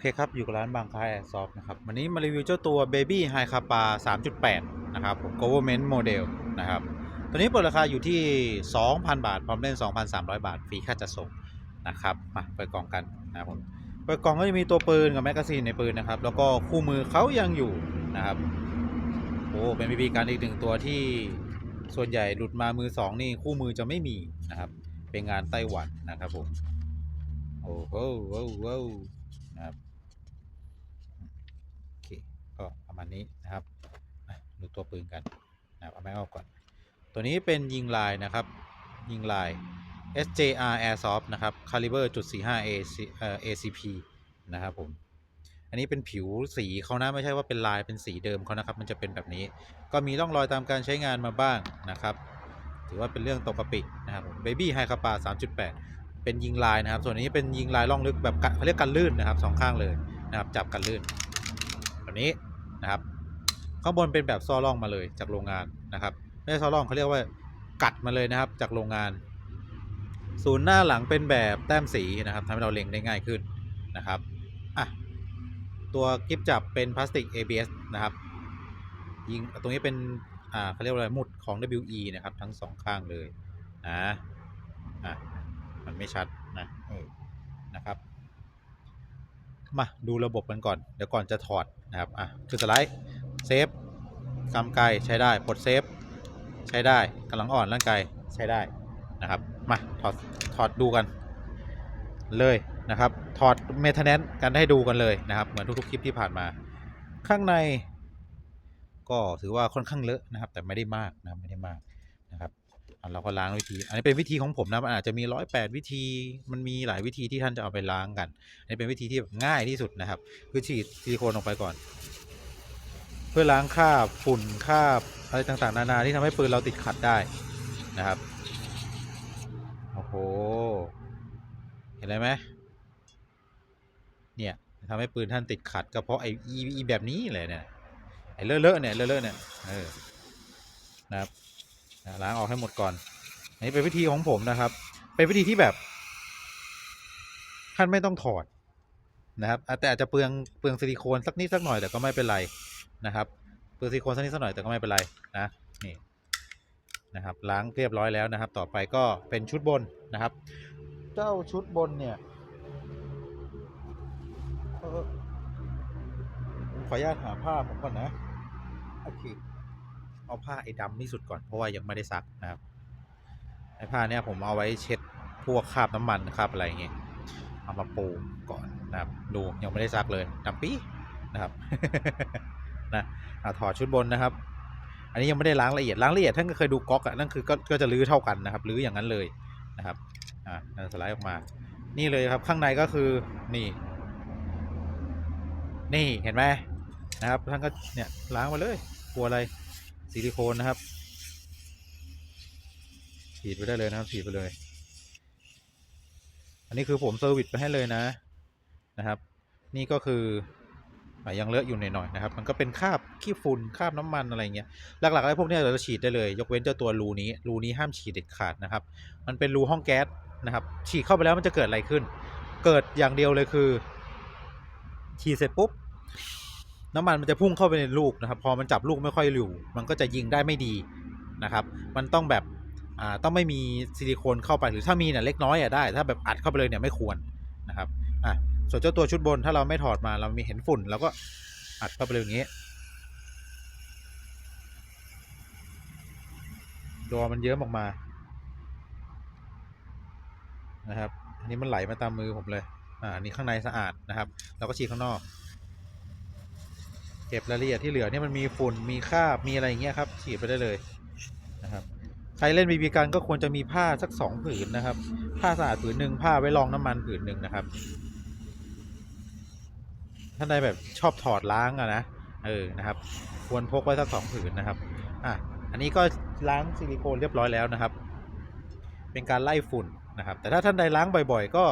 เคครับ อยู่กับร้านบางคายแอร์ซอฟนะครับ วันนี้มารีวิวเจ้าตัว Baby High Kappa 3.8 นะครับ Government Model นะครับ ตัวนี้เปิดราคาอยู่ที่ 2,000 บาท พร้อมเล่น 2,300 บาท ฟรีค่าจัดส่งนะครับ มาเปิดกล่องกันนะครับผม เปิดกล่องก็จะมีตัวปืนกับแมกกาซีนในปืนนะครับ แล้วก็คู่มือเขายังอยู่นะครับ โอ้ เป็นบีบีกันอีกหนึ่งตัวที่ส่วนใหญ่หลุดมามือสองนี่คู่มือจะไม่มีนะครับ เป็นงานไต้หวันนะครับผม โอ้โหโอ้โหนะครับโอเคก็ประ มาณนี้นะครับดูตัวปืนกันนะครับเอาไม้ออกก่อน ตัวนี้เป็นยิงลายนะครับ ยิงลาย SJR Airsoft นะครับ Caliber .45 AC, ACP นะครับผมอันนี้เป็นผิวสีเขานะไม่ใช่ว่าเป็นลายเป็นสีเดิมเขานะครับ มันจะเป็นแบบนี้ ก็มีร่องรอยตามการใช้งานมาบ้างนะครับ ถือว่าเป็นเรื่องปกตินะครับผม Baby High Kappa 3.8 เป็นยิงลายนะครับ ส่วนนี้เป็นยิงลายล่องลึกแบบเขาเรียกกันลื่นนะครับสองข้างเลยนะครับ จับกันลื่นแบบนี้ นะครับข้างบนเป็นแบบซ้อล่องมาเลยจากโรงงานนะครับไม่ใช่ซ้อล่องเขาเรียกว่ากัดมาเลยนะครับจากโรงงาน ศูนย์หน้าหลังเป็นแบบแต้มสีนะครับทำให้เราเล็งได้ง่ายขึ้นนะครับอะตัวกิฟจับเป็นพลาสติก ABS นะครับยิงตรงนี้เป็นอ่าเขาเรียกว่าอะไรหมุดของ WE นะครับ ทั้งสองข้างเลยนะอะมันไม่ชัดนะ มาดูระบบกันก่อน เดี๋ยวก่อนจะถอดนะครับ อะคือสไลด์ เซฟกำไกใช้ได้ปลดเซฟ ใช้ได้กำลังอ่อนร่างกายใช้ได้นะครับ มาถอดถอดดูกัน เลยนะครับ ถอดเมทแนนกันให้ดูกันเลยนะครับ เหมือนทุกๆคลิปที่ผ่านมา ข้างใน ก็ถือว่าค่อนข้างเลอะนะครับ แต่ไม่ได้มากนะไม่ได้มากนะครับ เราก็ล้างวิธี อันนี้เป็นวิธีของผมนะมันอาจจะมีร้อยแปดวิธี มันมีหลายวิธีที่ท่านจะเอาไปล้างกัน อันนี้เป็นวิธีที่แบบง่ายที่สุดนะครับ คือฉีดซิลิโคนออกไปก่อน เพื่อล้างคราบฝุ่นคราบอะไรต่างๆ นานาที่ทำให้ปืนเราติดขัดได้นะครับ โอ้โห เห็นไไหม เนี่ยทำให้ปืนท่านติดขัด ก็เพราะไอ้อีแบบนี้เลยเนี่ย ไอ้เลอะๆเนี่ยเลอะๆเนี่ย เออ นะครับ ล้างออกให้หมดก่อนอันนี้เป็นวิธีของผมนะครับ เป็นวิธีที่แบบท่านไม่ต้องถอดนะครับแต่อาจจะเปลืองเปลืองซิลิโคนสักนิดสักหน่อยแต่ก็ไม่เป็นไรนะครับ เปลืองซิลิโคนสักนิดสักหน่อยแต่ก็ไม่เป็นไรนะนี่นะครับ ล้างเรียบร้อยแล้วนะครับ ต่อไปก็เป็นชุดบนนะครับ เจ้าชุดบนเนี่ยขออนุญาตหาผ้าผมก่อนนะโอเค เอาผ้าไอ้ดำที่สุดก่อนเพราะว่ายังไม่ได้ซักนะครับไอ้ผ้าเนี่ยผมเอาไว้เช็ดพวกคราบน้ำมันคราบอะไรเงี้ยเอามาปูก่อนนะครับ ดูยังไม่ได้ซักเลยดำปี๊นะครับนะอถอดชุดบนนะครับ อันนี้ยังไม่ได้ล้างละเอียดล้างละเอียดท่านก็เคยดูก๊อกอะนั่นคือก็ก็จะรื้อเท่ากันนะครับรื้ออย่างนั้นเลยนะครับอ่าสไลด์ออกมา นี่เลยครับข้างในก็คือนี่ นี่เห็นไหมนะครับท่านก็เนี่ยล้างมาเลยกลัวอะไร ซิลิโคนนะครับ ฉีดไปได้เลยนะครับ ฉีดไปเลย อันนี้คือผมเซอร์วิสไปให้เลยนะนะครับ นี่ก็คืออยังเลอะอยู่หน่อยๆนะครับ มันก็เป็นคราบขี้ฝุ่นคราบน้ำมันอะไรเงี้ย หลักๆไอ้พวกนี้เราจะฉีดได้เลย ยกเว้นเจ้าตัวรูนี้ รูนี้ห้ามฉีดเด็ดขาดนะครับ มันเป็นรูห้องแก๊สนะครับ ฉีดเข้าไปแล้วมันจะเกิดอะไรขึ้น เกิดอย่างเดียวเลยคือ ฉีดเสร็จปุ๊บ น้ำมันมันจะพุ่งเข้าไปในลูกนะครับ พอมันจับลูกไม่ค่อยอยู่มันก็จะยิงได้ไม่ดีนะครับ มันต้องแบบอ่าต้องไม่มีซิลิโคนเข้าไปหรือถ้ามีเนี่ยเล็กน้อยอะได้ ถ้าแบบอัดเข้าไปเลยเนี่ยไม่ควรนะครับอะส่วนเจ้าตัวชุดบนถ้าเราไม่ถอดมาเรามีเห็นฝุ่นเราก็อัดเข้าไปเลยอย่างนี้ตัวมันเยิ้มออกมานะครับ อันนี้มันไหลมาตามมือผมเลย อ่าอันนี้ข้างในสะอาดนะครับ เราก็ฉีดข้างนอก เก็บรายละเอียดที่เหลือเนี่ยมันมีฝุ่นมีคราบมีอะไรอย่างเงี้ยครับฉีดไปได้เลยนะครับใครเล่นบีบีกันก็ควรจะมีผ้าสักสองผืนนะครับ ผ้าสะอาดผืนหนึ่งผ้าไว้รองน้ำมันผืนหนึ่งนะครับท่านใดแบบชอบถอดล้างอะนะเออนะครับ ควรพกไว้สักสองผืนนะครับอะอันนี้ก็ล้างซิลิโคนเรียบร้อยแล้วนะครับ เป็นการไล่ฝุ่นนะครับ แต่ถ้าท่านใดล้างบ่อย ๆ ก็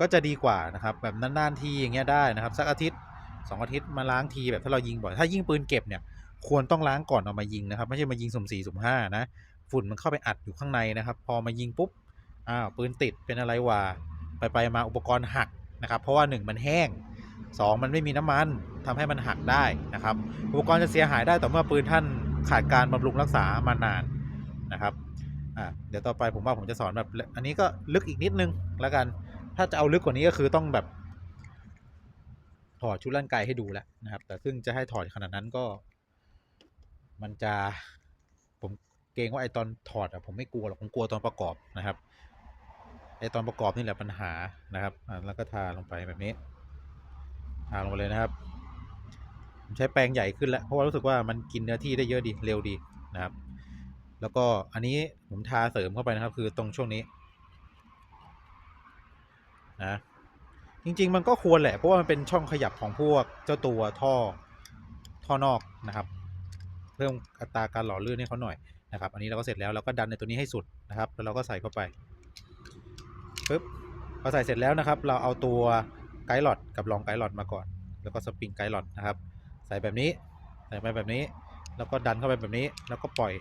ก็จะดีกว่านะครับ แบบนานๆทีอย่างเงี้ยได้นะครับ สักอาทิตย์ สองอาทิตย์มาล้างทีแบบถ้าเรายิงบ่อยถ้ายิงปืนเก็บเนี่ยควรต้องล้างก่อนเอามายิงนะครับ ไม่ใช่มายิงสุ่มสี่สุ่มห้านะฝุ่นมันเข้าไปอัดอยู่ข้างในนะครับ พอมายิงปุ๊บอ้าวปืนติดเป็นอะไรวะไปไปมาอุปกรณ์หักนะครับ เพราะว่า 1 มันแห้ง 2 มันไม่มีน้ำมันทำให้มันหักได้นะครับ อุปกรณ์จะเสียหายได้ต่อเมื่อปืนท่านขาดการบำรุงรักษามานานนะครับอะเดี๋ยวต่อไปผมว่าผมจะสอนแบบ อันนี้ก็ลึกอีกนิดนึงแล้วกัน ถ้าจะเอาลึกกว่านี้ก็คือต้องแบบ ถอดชุดลั่นไกให้ดูแล้วนะครับ แต่ซึ่งจะให้ถอดขนาดนั้นก็ มันจะผมเกรงว่าไอตอนถอดอะผมไม่กลัวหรอกผมกลัวตอนประกอบนะครับไอตอนประกอบนี่แหละปัญหานะครับแล้วก็ทาลงไปแบบนี้ทาลงไปเลยนะครับ ผมใช้แปรงใหญ่ขึ้นแล้วเพราะว่ารู้สึกว่ามันกินเนื้อที่ได้เยอะดีเร็วดีนะครับ แล้วก็อันนี้ผมทาเสริมเข้าไปนะครับ คือตรงช่วงนี้นะ จริง ๆ มันก็ควรแหละ เพราะว่ามันเป็นช่องขยับของพวกเจ้าตัวท่อท่อนอกนะครับ เพิ่มอัตราการหล่อลื่นให้เขาหน่อยนะครับ อันนี้เราก็เสร็จแล้วเราก็ดันในตัวนี้ให้สุดนะครับ แล้วเราก็ใส่เข้าไปปึ๊บพอใส่เสร็จแล้วนะครับ เราเอาตัวไกด์หลอดกับรองไกด์หลอดมาก่อน แล้วก็สปริงไกด์หลอดนะครับ ใส่แบบนี้ใส่ไปแบบนี้ แล้วก็ดันเข้าไปแบบนี้ แล้วก็ปล่อย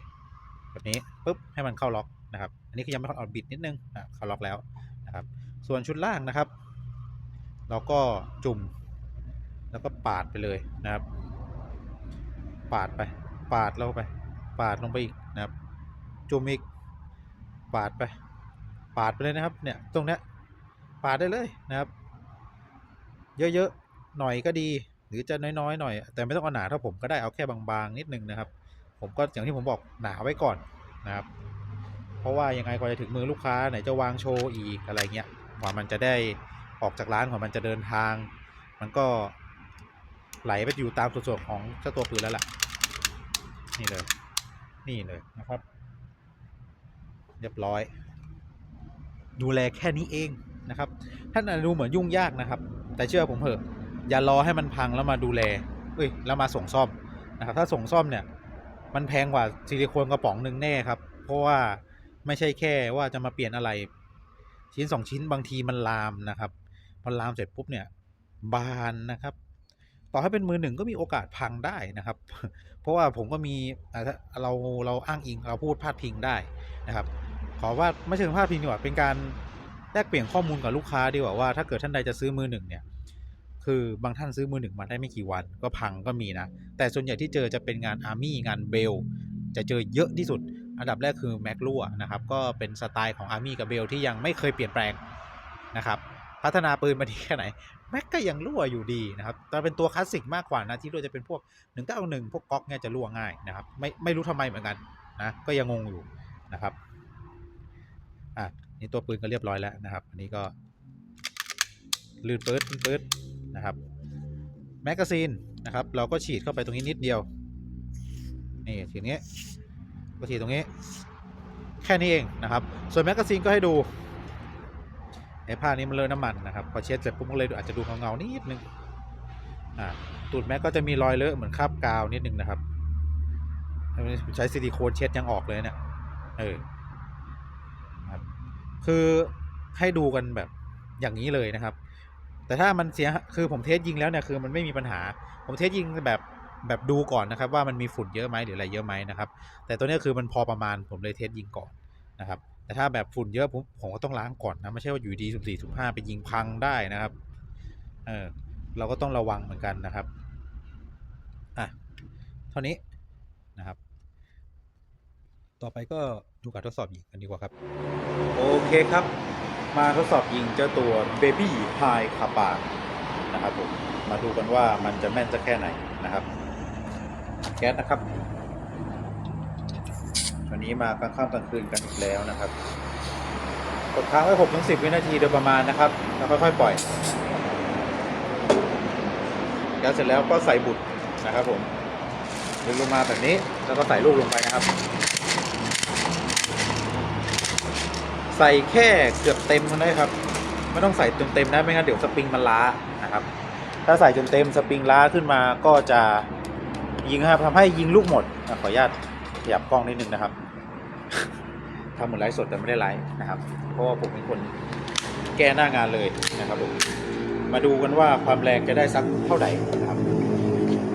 แบบนี้ปุ๊บให้มันเข้าล็อกนะครับ อันนี้คือยังไม่เข้าออบิดนิดนึงอะเข้าล็อกแล้วนะครับ ส่วนชุดล่างนะครับ เราก็จุ่ม แล้วก็ปาดไปเลยนะครับ ปาดไป ปาดลงไป ปาดลงไปอีกนะครับ จุ่มอีก ปาดไป ปาดไปเลยนะครับ เนี่ย ตรงเนี้ย ปาดได้เลยนะครับ เยอะๆ หน่อยก็ดี หรือจะน้อยๆ หน่อย แต่ไม่ต้องเอาหนาเท่าผมก็ได้ เอาแค่บางๆ นิดนึงนะครับ ผมก็อย่างที่ผมบอกหนาไว้ก่อนนะครับ เพราะว่ายังไงกว่าจะถึงมือลูกค้าไหนจะวางโชว์อีกอะไรเงี้ยกว่ามันจะได้ ออกจากร้านกว่ามันจะเดินทาง มันก็ไหลไปอยู่ตามส่วนๆของเจ้าตัวปืนแล้วล่ะ นี่เลย นี่เลยนะครับ เรียบร้อย ดูแลแค่นี้เองนะครับ ท่านอาจจะดูเหมือนยุ่งยากนะครับ แต่เชื่อผมเถอะ อย่ารอให้มันพังแล้วมาดูแล เอ้ย แล้วมาส่งซ่อมนะครับ ถ้าส่งซ่อมเนี่ย มันแพงกว่าซิลิโคนกระป๋องหนึ่งแน่ครับ เพราะว่าไม่ใช่แค่ว่าจะมาเปลี่ยนอะไร ชิ้นสองชิ้นบางทีมันลามนะครับ อลามเสร็จปุ๊บเนี่ยบานนะครับ ต่อให้เป็นมือหนึ่งก็มีโอกาสพังได้นะครับ เพราะว่าผมก็มีเราเราอ้างอิงเราพูดพาดพิงได้นะครับ ขอว่าไม่เชิงพาดพิงดีกว่าเป็นการแลกเปลี่ยนข้อมูลกับลูกค้าดีกว่าว่าถ้าเกิดท่านใดจะซื้อมือหนึ่งเนี่ยคือบางท่านซื้อมือหนึ่งมาได้ไม่กี่วันก็พังก็มีนะ แต่ส่วนใหญ่ที่เจอจะเป็นงานอาร์มี่งานเบลจะเจอเยอะที่สุด อันดับแรกคือแม็กรั่วนะครับ ก็เป็นสไตล์ของอาร์มี่กับเบลที่ยังไม่เคยเปลี่ยนแปลงนะครับ พัฒนาปืนมาดีแค่ไหนแม็กก็ยังรั่วอยู่ดีนะครับแต่เป็นตัวคลาสสิกมากกว่านะที่รั่วจะเป็นพวก191พวกก๊อกเนี่ยจะรั่วง่ายนะครับไม่ไม่รู้ทำไมเหมือนกันนะก็ยังงงอยู่นะครับอะนี่ตัวปืนก็เรียบร้อยแล้วนะครับ อันนี้ก็ลื่นปืดปืดนะครับแมกกาซีนนะครับ เราก็ฉีดเข้าไปตรงนี้นิดเดียวนี่ทีนี้ก็ฉีดตรงนี้ แค่นี้เองนะครับ ส่วนแมกกาซีนก็ให้ดู ไอ้ผ้านี้มันเลอะน้ำมันนะครับพอเช็ดเสร็จปุ๊บมันเลยอาจจะดูเงาๆนิดนึงอ่าตูดแม็กก็จะมีรอยเลอะเหมือนคราบกาวนิดนึงนะครับใช้ซิลิโคนเช็ดยังออกเลยเนี่ยเออครับคือให้ดูกันแบบอย่างนี้เลยนะครับ แต่ถ้ามันเสียคือผมเทสยิงแล้วเนี่ยคือมันไม่มีปัญหา ผมเทสยิงแบบแบบดูก่อนนะครับว่ามันมีฝุ่นเยอะไหมหรืออะไรเยอะไหมนะครับ แต่ตัวนี้คือมันพอประมาณผมเลยเทสยิงก่อนนะครับ แต่ถ้าแบบฝุ่นเยอะผมผมก็ต้องล้างก่อนนะไม่ใช่ว่าอยู่ดีสุ่มสี่สุ่มห้าไปยิงพังได้นะครับ เออเราก็ต้องระวังเหมือนกันนะครับอะเท่านี้นะครับ ต่อไปก็ดูการทดสอบยิงกันดีกว่าครับ โอเคครับ มาทดสอบยิงเจ้าตัว Baby High คาปานะครับผมมาดูกันว่ามันจะแม่นจะแค่ไหนนะครับ แก๊สนะครับ วันนี้มากลางค่ำกลางคืนกันอีกแล้วนะครับกดค้างไว้6ถึง10วินาทีโดยประมาณนะครับ แล้วค่อยๆปล่อยแก๊สเสร็จแล้วก็ใส่บุตรนะครับผมดึงลงมาแบบนี้แล้วก็ใส่ลูกลงไปนะครับ ใส่แค่เกือบเต็มเท่านั้ครับไม่ต้องใส่จนเต็มนะไม่งั้นเดี๋ยวสปริงมันล้านะครับ ถ้าใส่จนเต็มสปริงล้าขึ้นมาก็จะยิงครับทำให้ยิงลูกหมดขออนุญาตขยับกล้องนิดนึงนะครับ ทำเหมือนไลฟ์สดแต่ไม่ได้ไลฟ์นะครับ เพราะว่าผมเป็นคนแก้หน้างานเลยนะครับผมมาดูกันว่าความแรงจะได้สักเท่าไหร่นะครับ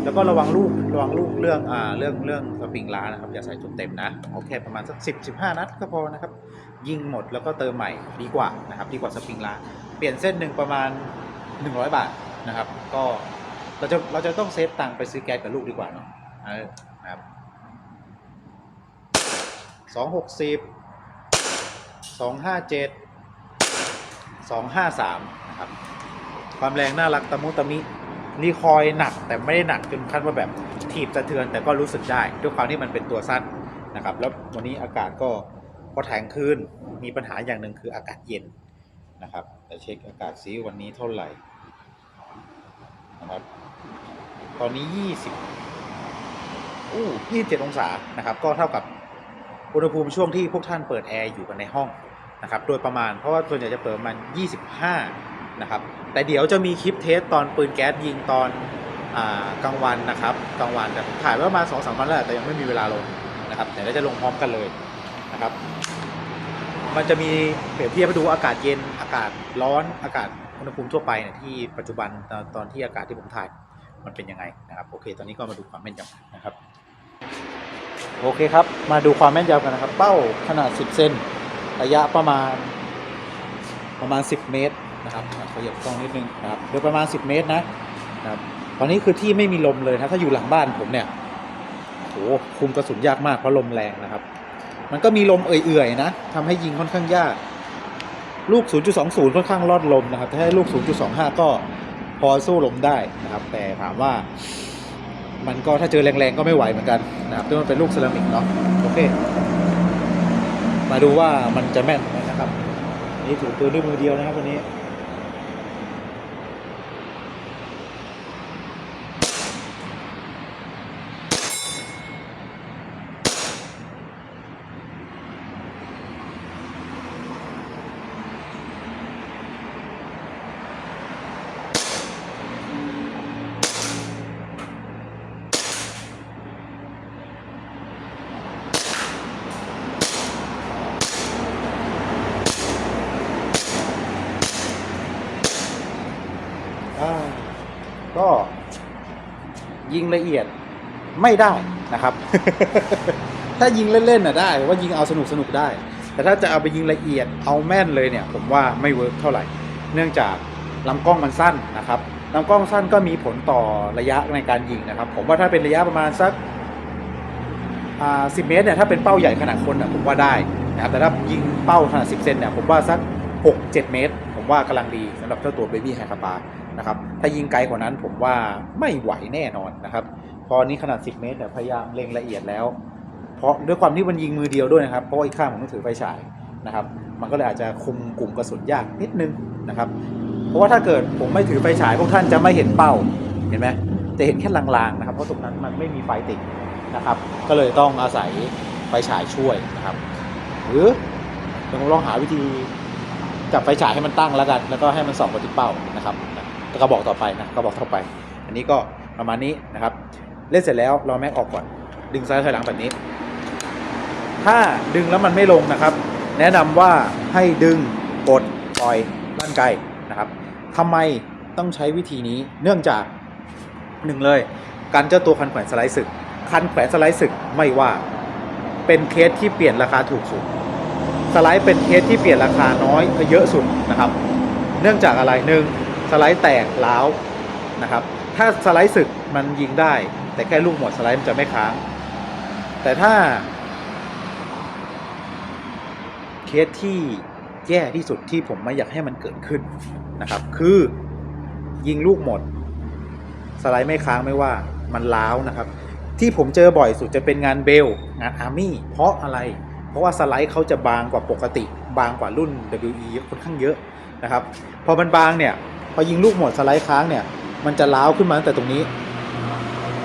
แล้วก็ระวังลูกระวังลูกเรื่องอ่าเรื่องเรื่องสปริงล้านะครับ อย่าใส่จนเต็มนะเอาแค่ประมาณสักสิบสิบห้านัดก็พอนะครับ ยิงหมดแล้วก็เติมใหม่ดีกว่านะครับ ดีกว่าสปริงล้าเปลี่ยนเส้นหนึ่งประมาณ100บาทนะครับ ก็เราจะเราจะต้องเซฟตังค์ไปซื้อแก๊สกับลูกดีกว่าเนาะเออนะครับสองหกสิบ สองห้าเจ็ดสองห้าสามนะครับ ความแรงน่ารักตะมุตะมิรีคอยหนักแต่ไม่ได้หนักจนขั้นว่าแบบถีบสะเทือนแต่ก็รู้สึกได้ ด้วยความที่มันเป็นตัวสั้นนะครับ แล้ววันนี้อากาศก็พอแทงคืนมีปัญหาอย่างหนึ่งคืออากาศเย็นนะครับแต่เช็คอากาศซิวันนี้เท่าไหร่นะครับ ตอนนี้ 20อู้27 องศานะครับ ก็เท่ากับ อุณหภูมิช่วงที่พวกท่านเปิดแอร์อยู่กันในห้องนะครับโดยประมาณเพราะว่าส่วนใหญ่จะเปิดประมัน25 นะครับ แต่เดี๋ยวจะมีคลิปเทสตอนปืนแก๊สยิงตอนอกลางวันนะครับกลางวันแต่ถ่ายไว้ประมาณ2-3วันแล้วแต่ยังไม่มีเวลาลงนะครับเดี๋ยวเราจะลงพร้อมกันเลยนะครับ มันจะมีเปรียบเทียบให้ดูอากาศเย็นอากาศร้อนอากาศอุณหภูมิทั่วไปเนี่ยที่ปัจจุบันตอนตอนที่อากาศที่ผมถ่ายมันเป็นยังไงนะครับโอเค ตอนนี้ก็มาดูความแม่นยำนะครับ โอเคครับ มาดูความแม่นยำกันนะครับ เป้าขนาด 10 เซนระยะประมาณประมาณ 10 เมตรนะครับขยับกล้องนิดนึงนะครับโดยประมาณ 10 เมตรนะครับตอนนี้คือที่ไม่มีลมเลยนะถ้าอยู่หลังบ้านผมเนี่ยโหคุมกระสุนยากมากเพราะลมแรงนะครับ มันก็มีลมเอื่อยๆนะทำให้ยิงค่อนข้างยาก ลูก 0.20 ค่อนข้างรอดลมนะครับถ้าให้ลูก 0.25 ก็พอสู้ลมได้นะครับ แต่ถามว่า มันก็ถ้าเจอแรงๆก็ไม่ไหวเหมือนกันนะครับที่มันเป็นลูกเซรามิกเนาะโอเค มาดูว่ามันจะแม่นไหมนะครับ นี่ถือปืนด้วยมือเดียวนะครับวันนี้ อ่าก็ยิงละเอียดไม่ได้นะครับ ถ้ายิงเล่นๆน่ะได้ว่ายิงเอาสนุกสนุกได้ แต่ถ้าจะเอาไปยิงละเอียดเอาแม่นเลยเนี่ย ผมว่าไม่เวิร์กเท่าไหร่ เนื่องจากลำกล้องมันสั้นนะครับลำกล้องสั้นก็มีผลต่อระยะในการยิงนะครับ ผมว่าถ้าเป็นระยะประมาณสักสิเมตรเนี่ยถ้าเป็นเป้าใหญ่ขนาดคนน่ะผมว่าได้นะครับแต่ถ้ายิงเป้าขนาด10เซนเนี่ยผมว่าสัก6-7เมตร ผมว่ากำลังดีสำหรับเจ้าตัว Baby h a c a p a นะครับถ้ายิงไกลกว่านั้นผมว่าไม่ไหวแน่นอนนะครับพอนี้ขนาด 10 เมตรเนี่ยพยายามเล็งละเอียดแล้ว เพราะด้วยความที่มันยิงมือเดียวด้วยนะครับเพราะอีกข้างผมต้องถือไฟฉายนะครับมันก็เลยอาจจะคุมกลุ่มกระสุนยากนิดนึงนะครับเพราะว่าถ้าเกิดผมไม่ถือไฟฉายพวกท่านจะไม่เห็นเป้าเห็นไหมจะเห็นแค่ลางๆนะครับเพราะตรงนั้นมันไม่มีไฟติดนะครับก็เลยต้องอาศัยไฟฉายช่วยนะครับหรือเดี๋ยวผมลองหาวิธี จับไฟฉายให้มันตั้งแล้วกัน แล้วก็ให้มันส่องไปที่เป้านะครับกระบอกต่อไปนะกระบอกต่อไป อันนี้ก็ประมาณนี้นะครับ เล่นเสร็จแล้วเราแม็กออกก่อน ดึงซ้ายถอยหลังแบบนี้ ถ้าดึงแล้วมันไม่ลงนะครับ แนะนำว่าให้ดึงกดปล่อยลั่นไกลนะครับทำไมต้องใช้วิธีนี้เนื่องจากหนึ่งเลยการเจ้าตัวคันแขวนสไลด์ศึก คันแขวนสไลด์ศึกไม่ว่าเป็นเคสที่เปลี่ยนราคาถูกสุด สไลด์เป็นเคสที่เปลี่ยนราคาน้อยเยอะสุดนะครับ เนื่องจากอะไรหนึ่งสไลด์แตกล้าวนะครับ ถ้าสไลด์สึกมันยิงได้ แต่แค่ลูกหมดสไลด์มันจะไม่ค้าง แต่ถ้า เคสที่แย่ที่สุดที่ผมไม่อยากให้มันเกิดขึ้นนะครับ คือยิงลูกหมด สไลด์ไม่ค้างไม่ว่ามันล้าวนะครับ ที่ผมเจอบ่อยสุดจะเป็นงานเบล งานอาร์มี่เพราะอะไร เพราะว่าสไลด์เขาจะบางกว่าปกติ บางกว่ารุ่น WE ค่อนข้างเยอะนะครับ พอมันบางเนี่ยพอยิงลูกหมดสไลด์ค้างเนี่ย มันจะล้าวขึ้นมาตั้งแต่ตรงนี้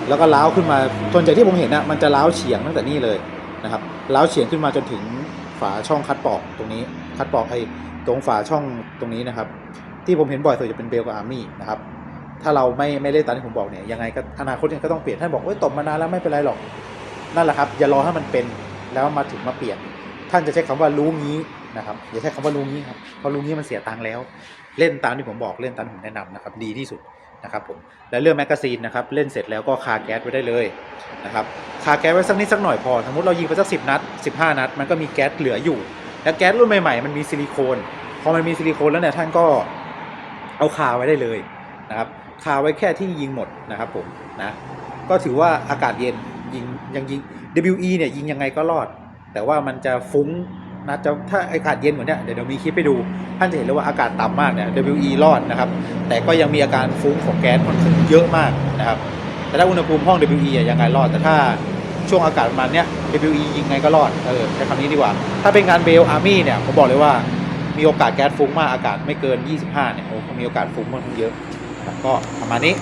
แล้วก็ล้าวขึ้นมาส่วนใหญ่ที่ผมเห็นน่ะมันจะล้าวเฉียงตั้งแต่นี่เลยนะครับล้าวเฉียงขึ้นมาจนถึงฝาช่องคัดปอกตรงนี้ คัดปอกไอ้ตรงฝาช่องตรงนี้นะครับ ที่ผมเห็นบ่อยสุดจะเป็นเบลกับอาร์มี่นะครับถ้าเราไม่ไม่เล่นตามที่ผมบอกเนี่ยยังไงก็อนาคตเนี่ยก็ต้องเปลี่ยนท่านบอกว่าตบมานานแล้วไม่เป็นไรหรอก นั่นแหละครับ อย่ารอให้มันเป็น แล้วมาถึงมาเปลี่ยน ท่านจะใช้คำว่ารู้งี้นะครับอย่าใช้คำว่ารู้งี้ครับเพราะรู้งี้มันเสียตังค์แล้ว เล่นตามที่ผมบอกเล่นตามที่ผมแนะนำนะครับ ดีที่สุดนะครับผมและเรื่องแมกกาซีนนะครับเล่นเสร็จแล้วก็คาแก๊สไว้ได้เลยนะครับคาแก๊สไว้สักนิดสักหน่อยพอสมมติเรายิงไปสักสินัด15 นัด มันก็มีแก๊สเหลืออยู่ แล้วแก๊สรุ่นใหม่ๆมันมีซิลิโคนพอมันมีซิลิโคนแล้วเนี่ยท่านก็เอาคาไว้ได้เลยนะครับคาไว้แค่ที่ยิงหมดนะครับผมนะก็ถือว่าอากาศเย็น ยิงยังยิง WE เนี่ยยิงยังไงก็รอด แต่ว่ามันจะฟุ้งนะจะถ้าอากาศเย็นกว่าเนี้ยเดี๋ยวเดี๋ยวมีคลิปไปดู ท่านจะเห็นเลยว่าอากาศต่ำมากเนี่ย WE รอดนะครับ แต่ก็ยังมีอาการฟุ้งของแก๊สค่อนข้างเยอะมากนะครับ แต่ถ้าอุณหภูมิห้อง WE อะยังไงรอด แต่ถ้าช่วงอากาศประมาณเนี้ย WE ยิงไงก็รอด เออใช้คำนี้ดีกว่า ถ้าเป็นงานเบลอาร์มี่เนี่ย ผมบอกเลยว่ามีโอกาสแก๊สฟุ้งมากอากาศไม่เกิน 25 เนี่ยโอ้มีโอกาสฟุ้งค่อนข้างเยอะ ก็ประมาณนี้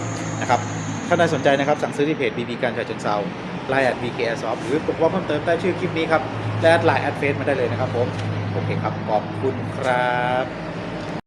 นะครับ ถ้าใครสนใจนะครับสั่งซื้อที่เพจ BB การชาเชิงเซา ไลน์แอด BK Airsoft หรือกดว่าเพิ่มเติมใต้ชื่อคลิปนี้ครับและแอดไลน์แอดเฟซมาได้เลยนะครับผม โอเคครับ ขอบคุณครับ